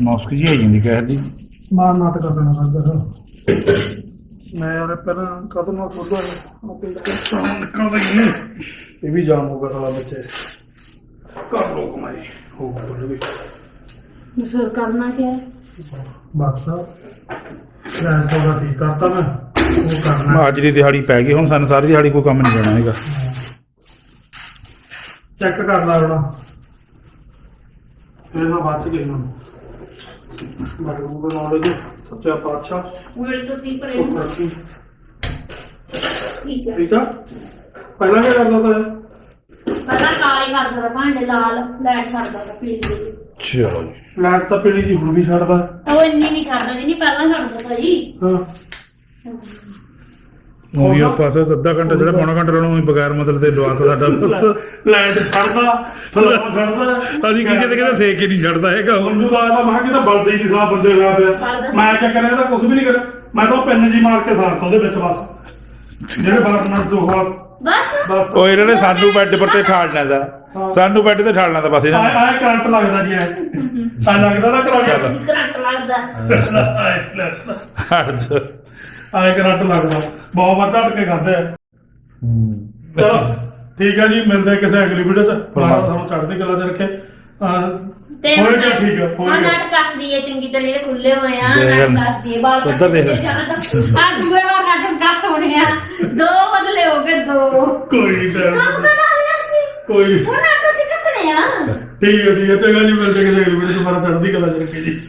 Speaker 1: ਮੌਸਕ ਜੀ ਆਈ ਜਾਂਦੀ ਕਹਿ ਦੀ
Speaker 2: ਮਾਰ ਨਾਟ ਕਰਨਾ ਲੱਗਦਾ ਮੈਂ ਯਾਰ ਪਹਿਲਾਂ ਕਦੋਂ ਨਾ ਖੋਲਦਾ ਉਹ ਕੇ ਸਾਹਮਣੇ ਨਿਕਲਦਾ ਹੀ ਇਹ ਵੀ ਜਾਮ ਸਾਲਾ ਬੱਚੇ। ਕਰ ਲੋ ਕਮਾਈ ਹੋ ਗਿਆ
Speaker 3: ਸਰ ਕਰਨਾ ਕੀ ਹੈ?
Speaker 2: ਬਸ ਰੈਂਸ ਤੋਂ ਦਾ ਠੀਕ ਕਰਤਾ ਮੈਂ ਉਹ ਕਰਨਾ
Speaker 1: ਅੱਜ ਦੀ ਦਿਹਾੜੀ ਪੈ ਗਈ ਹੁਣ ਸਾਨੂੰ ਸਾਰੀ ਦਿਹਾੜੀ ਕੋਈ ਕੰਮ ਨਹੀਂ ਕਰਨਾ ਹੈਗਾ।
Speaker 2: ਚੈੱਕ ਕਰ ਲਾ ਹੁਣ। ਫਿਰ ਮੈਂ ਬਚ ਗਈ ਹੁਣ। ਮਰੂਗਾ ਨੌਲੇਜ ਸੱਚਾ ਪਾਤਸ਼ਾਹ।
Speaker 3: ਉਲਟ ਤੁਸੀਂ ਪਰੇ।
Speaker 2: ਉਹ ਕਰਦੀ
Speaker 3: ਠੀਕ ਹੈ।
Speaker 2: ਠੀਕ ਆ? ਪਹਿਲਾਂ ਕੀ ਕਰਦਾ ਤਾ?
Speaker 3: ਪਹਿਲਾਂ ਕਾਲੇ ਕਰਦਾ ਤਾ ਭਾਂਡੇ ਲਾਲ ਲੈਟ ਛੱਡਦਾ ਤਾ ਪੀਲੀ ਜਿਹੀ।
Speaker 1: ਚਲੋ ਜੀ
Speaker 2: ਲਾਈਟ ਤਾਂ ਪੀਲੀ ਜੀ ਹੁਣ ਵੀ ਛੱਡਦਾ।
Speaker 3: ਤਾਂ ਉਹ ਇੰਨੀ ਨਹੀਂ ਛੱਡਦਾ ਜਿੰਨੀ ਪਹਿਲਾਂ ਛੱਡਦਾ ਤਾ ਜੀ
Speaker 2: ਹਾਂ।
Speaker 1: ਉਹੀ ਉਹ ਪਾਸੇ ਅੱਧਾ ਘੰਟਾ ਜਿਹੜਾ ਪੌਣਾ ਘੰਟਾ ਰਹਿਣਾ ਉਹੀ ਬਗੈਰ ਮਤਲਬ ਦੇ ਲਵਾਤਾ ਸਾਡਾ।
Speaker 2: ਲਾਈਟ ਛੱਡਦਾ ਛੱਡਦਾ।
Speaker 1: ਅਸੀਂ ਕੀ ਕਿਤੇ ਕਿਤੇ ਸੇਕ ਹੀ ਨਹੀਂ ਛੱਡਦਾ ਹੈਗਾ ਉਹ।
Speaker 2: ਮੈਨੂੰ ਤਾਂ ਆਦਾ ਮੈਂ ਕਿਹਾ ਬਲਦੇ ਹੀ ਨਹੀਂ ਸਾਹ ਬੰਦੇ ਹੋਇਆ ਪਿਆ। ਮੈਂ ਕਿਆ ਕਰਿਆ ਇਹਦਾ ਕੁਝ ਵੀ ਨਹੀਂ ਕਰਿਆ। ਮੈਂ ਤਾਂ ਪੈਨ ਜੀ ਮਾਰ ਕੇ ਸਾਰਤਾ ਉਹਦੇ ਵਿੱਚ ਬਸ। ਜਿਹੜੇ ਬਾਤ ਨਾਲ ਦੋ ਹਾਲ
Speaker 3: ਬਸ।
Speaker 2: ਬਸ।
Speaker 1: ਉਹ ਇਹਨਾਂ ਨੇ ਸਾਨੂੰ ਬੈੱਡ ਪਰ ਤੇ ਠਾਲਣਾ ਦਾ ਸਾਨੂੰ ਬੈੱਡ ਤੇ ਠਾਲਣਾ ਦਾ ਬਸ ਇਹਨਾਂ ਨੇ।
Speaker 2: ਆਏ ਕਰੰਟ ਲੱਗਦਾ ਜੀ ਐ ਆ ਲੱਗਦਾ ਨਾ ਕਰਾ
Speaker 1: ਚੱਲ।
Speaker 3: ਕਰੰਟ ਲੱਗਦਾ।
Speaker 1: ਹਟ ਜਾ
Speaker 2: ਕਰੰਟ ਲੱਗਦਾ। ਬਹੁਤ ਵਾਰ ਝਟ ਕੇ ਖਾਦੇ ਆ ਚਲੋ ਠੀਕ ਹੈ ਜੀ ਮਿਲਦੇ ਆ ਕਿਸੇ ਅਗਲੀ ਵੀਡੀਓ 'ਚ। ਮਾਰਾ ਤੁਹਾਨੂੰ ਚੜ੍ਹਦੀ ਕਲਾ 'ਚ ਰੱਖੇ।
Speaker 3: ਤੇ
Speaker 2: ਹੋਏ ਗਿਆ ਠੀਕ ਹੈ ਹੋਏ
Speaker 3: ਹਾਂ
Speaker 2: ਗਿਆ
Speaker 3: ਨਟ ਕੱਸਦੀ ਹੈ ਚੰਗੀ ਤਰ੍ਹਾਂ ਜਿਹੜੇ ਖੁੱਲੇ ਹੋਏ ਆ
Speaker 1: ਦੇਖ
Speaker 3: ਨਟ
Speaker 1: ਲੈ।
Speaker 3: ਕੱਸਦੀ ਹੈ ਬਾਲ
Speaker 1: ਉੱਧਰ ਦੇਖ ਲੈ।
Speaker 3: ਆ। ਦੂਏ ਵਾਰ ਨਟ ਕੱਸ ਹੋਣੇ ਆ। ਦੋ ਬਦਲੇ ਹੋ ਗਏ ਦੋ।
Speaker 2: ਕੋਈ
Speaker 3: ਕੰਮ ਤਾਂ ਨਾ ਸੀ।
Speaker 2: ਕੋਈ ਨੀ।
Speaker 3: ਹੁਣ ਨਟ ਤੁਸੀਂ ਕੱਸਣੇ ਆ।
Speaker 2: ਠੀਕ ਹੈ ਠੀਕ ਹੈ ਚੰਗਾ ਜੀ ਮਿਲਦੇ ਕਿਸੇ ਅਗਲੀ ਵੀਡੀਓ 'ਚ। ਮਾਰਾ ਚੜ੍ਹਦੀ ਕਲਾ 'ਚ ਰੱਖੇ ਜੀ।